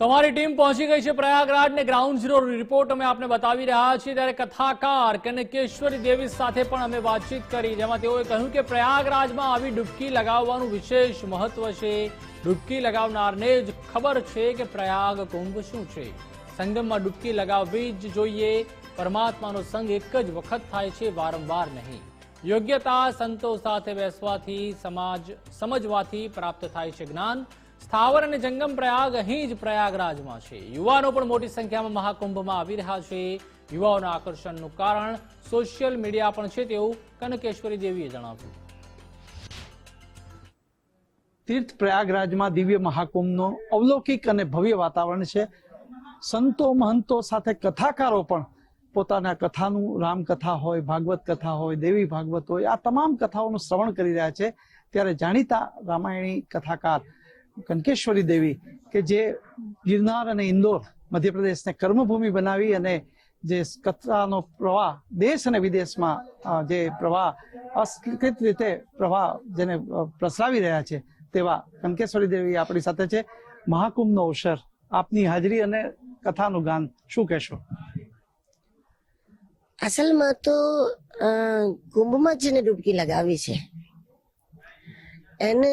તમારી ટીમ પહોંચી ગઈ છે પ્રયાગરાજ ને ગ્રાઉન્ડ ઝીરો રિપોર્ટ અમે આપને બતાવી રહ્યા છીએ. ત્યારે કથાકાર કનકેશ્વરી દેવી સાથે પણ અમે વાતચીત કરી. જેમાં તેઓએ કહ્યું કે પ્રયાગરાજમાં આવી ડૂબકી લગાવવાનું વિશેષ મહત્વ છે. ડૂબકી લગાવનારને જ ખબર છે કે પ્રયાગ કુંભ શું છે. સંગમમાં ડૂબકી લગાવવી જ જોઈએ. પરમાત્માનો સંગ એક જ વખત થાય છે, વારંવાર નહીં. યોગ્યતા સંતો સાથે બેસવાથી સમાજ, સમજવાથી પ્રાપ્ત થાય છે જ્ઞાન. સ્થાવર અને જંગમ પ્રયાગ અહીં જ પ્રયાગરાજમાં છે. યુવાનો પણ મોટી સંખ્યામાં મહાકુંભમાં આવી રહ્યા છે. યુવાઓના આકર્ષણનું કારણ સોશિયલ મીડિયા પણ છે તેવું કનકેશ્વરી દેવીએ જણાવ્યું. તીર્થ પ્રયાગરાજમાં દિવ્ય મહાકુંભનો અવલૌકિક અને ભવ્ય વાતાવરણ છે. સંતો મહંતો સાથે કથાકારો પણ પોતાના કથાનું રામકથા હોય, ભાગવત કથા હોય, દેવી ભાગવત હોય, આ તમામ કથાઓનું શ્રવણ કરી રહ્યા છે. ત્યારે જાણીતા રામાયણી કથાકાર કનકેશ્વરી દેવી, કે જે ગિરનાર અને ઇન્દોર મધ્યપ્રદેશને કર્મભૂમિ બનાવી અને જે કથાનો પ્રવાહ દેશ અને વિદેશમાં જે પ્રવાહ, અસ્કૃત રીતે પ્રવાહ જેને પ્રસરાવી રહ્યા છે, તેવા કંકેશ્વરી દેવી આપણી સાથે છે. મહાકુંભનો અવસર, આપની હાજરી અને કથાનું ગાન શું કહેશો? અસલમાં તો કુંભમાં જેને ડૂબકી લગાવી છે, એને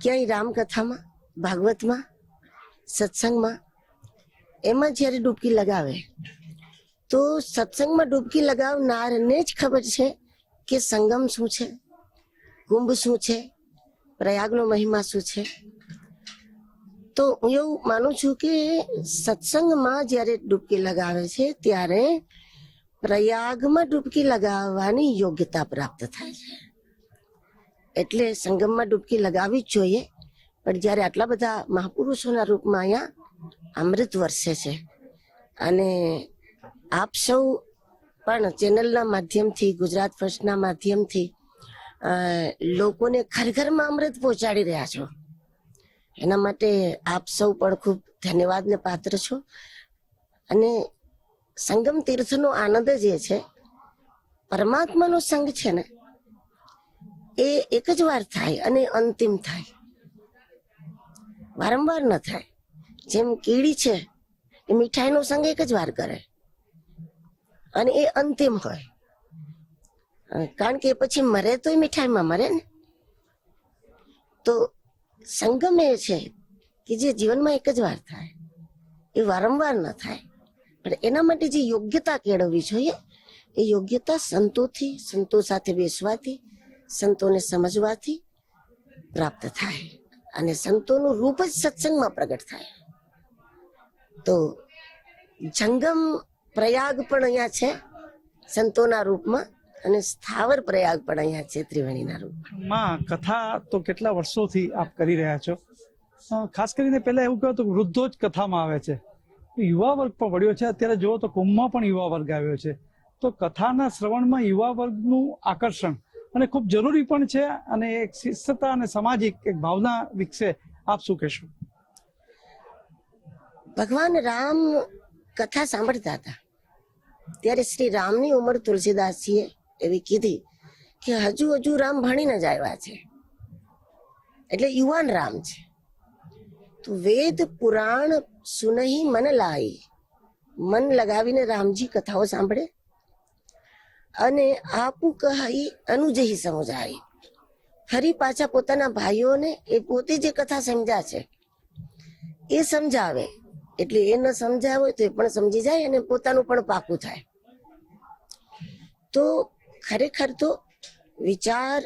ક્યાંય રામકથામાં, ભાગવતમાં, સત્સંગમાં, એમાં જ્યારે ડૂબકી લગાવે, તો સત્સંગમાં ડૂબકી લગાવનારને જ ખબર છે કે સંગમ શું છે, કુંભ શું છે, પ્રયાગનો મહિમા શું છે. તો હું એવું માનું છું કે સત્સંગમાં જ્યારે ડૂબકી લગાવે છે, ત્યારે પ્રયાગમાં ડૂબકી લગાવવાની યોગ્યતા પ્રાપ્ત થાય છે. એટલે સંગમમાં ડૂબકી લગાવવી જ જોઈએ. પણ જ્યારે આટલા બધા મહાપુરુષોના રૂપમાં અહીંયા અમૃત વરસે છે. અને આપ સૌ પણ ચેનલના માધ્યમથી, ગુજરાત ફર્સ્ટના માધ્યમથી લોકોને ઘર અમૃત પહોંચાડી રહ્યા છો. એના માટે આપ સૌ પણ ખૂબ ધન્યવાદને પાત્ર છો. અને સંગમ તીર્થનો આનંદ જ એ છે, પરમાત્માનો સંગ છે ને એ એક જ વાર થાય અને અંતિમ થાય. વારંવાર ન થાય. જેમ કીડી છે, એ મીઠાઈનો સંગ એક જ વાર કરે. અને એ અંતિમ હોય. કારણ કે પછી મરે તો એ મીઠાઈમાં મરે ને. તો સંગમ એ છે કે જે જીવનમાં એક જ વાર થાય. એ વારંવાર ન થાય. પણ એના માટે જે યોગ્યતા કેળવવી જોઈએ, એ યોગ્યતા સંતોથી, સંતો સાથે બેસવાથી સંતોને સમજવાથી પ્રાપ્ત થાય અને સંતોનું રૂપ જ સત્સંગમાં પ્રગટ થાય. તો જંગમ પ્રયાગ પણ અહીંયા છે, સંતોના રૂપમાં અને સ્થાવર પ્રયાગ પણ અહીંયા છે, ત્રિવેણીના રૂપમાં. કથા તો કેટલા વર્ષોથી આપ કરી રહ્યા છો? ખાસ કરીને પહેલા એવું કહેવાતું તો વૃદ્ધો જ કથામાં આવે છે. યુવા વર્ગ પણ વળ્યો છે. અત્યારે જુઓ તો કુંભમાં પણ યુવા વર્ગ આવ્યો છે. તો કથાના શ્રવણમાં યુવા વર્ગનું આકર્ષણ અને ખૂબ જરૂરી પણ છે અને એક શિસ્તતા અને સામાજિક એક ભાવના વિકસે. આપ શું કહેશો? ભગવાન રામ કથા સાંભળતા હતા. ત્યારે શ્રી રામની ઉંમર તુલસીદાસજીએ એવી કીધી કે હજુ હજુ રામ ભણીને જ આવ્યા છે. એટલે યુવાન રામ છે. તો વેદ, પુરાણ સુનહી, મન લાઈ મન લગાવીને રામજી કથાઓ સાંભળે. અને આપુ કહી અનુજહી સમજાય. ફરી પાછા પોતાના ભાઈઓને એ પોતે જે કથા સમજા છે, એ સમજાવે. એટલે એ ન સમજાવે તો એ પણ સમજી જાય અને પોતાનું પણ પાકું થાય. તો ખરેખર તો વિચાર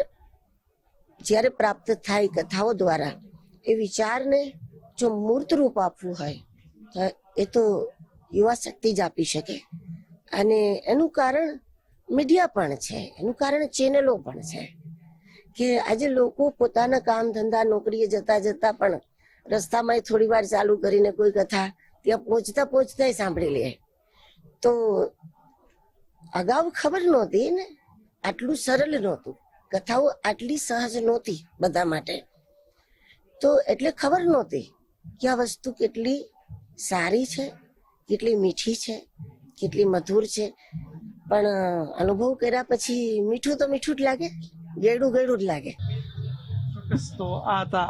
જ્યારે પ્રાપ્ત થાય કથાઓ દ્વારા, એ વિચારને જો મૂર્ત રૂપ આપવું હોય, તો એ તો યુવા શક્તિ જ આપી શકે. અને એનું કારણ મીડિયા પણ છે. એનું કારણ ચેનલો પણ છે. કે આજે લોકો પોતાના કામ ધંધા નોકરીએ જતા જતા પણ રસ્તામાં થોડી વાર ચાલુ કરીને કોઈ કથા ત્યાં પહોંચતા પહોંચતા સાંભળી લે. તો અગાઉ ખબર નહોતી ને? આટલું સરળ નહોતું. કથાઓ આટલી સહજ નહોતી બધા માટે. તો એટલે ખબર નહોતી કે આ વસ્તુ કેટલી સારી છે, કેટલી મીઠી છે, કેટલી મધુર છે. પણ અનુભવ કર્યા પછી મીઠું તો મીઠું જ લાગે, ગેડું ગેડું જ લાગે. ચોક્કસ. તો આ હતા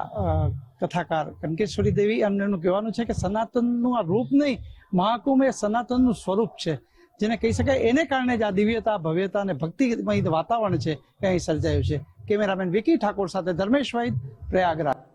કથાકાર કનકેશ્વરી દેવી. એમને એમનું કહેવાનું છે કે સનાતનનું આ રૂપ નહીં, મહાકુંભ એ સનાતનનું સ્વરૂપ છે. જેને કહી શકાય એને કારણે જ આ દિવ્યતા, ભવ્યતા અને ભક્તિમય વાતાવરણ છે એ અહીં સર્જાયું છે. કેમેરામેન વિકી ઠાકોર સાથે ધર્મેશ વૈદ, પ્રયાગરાજ.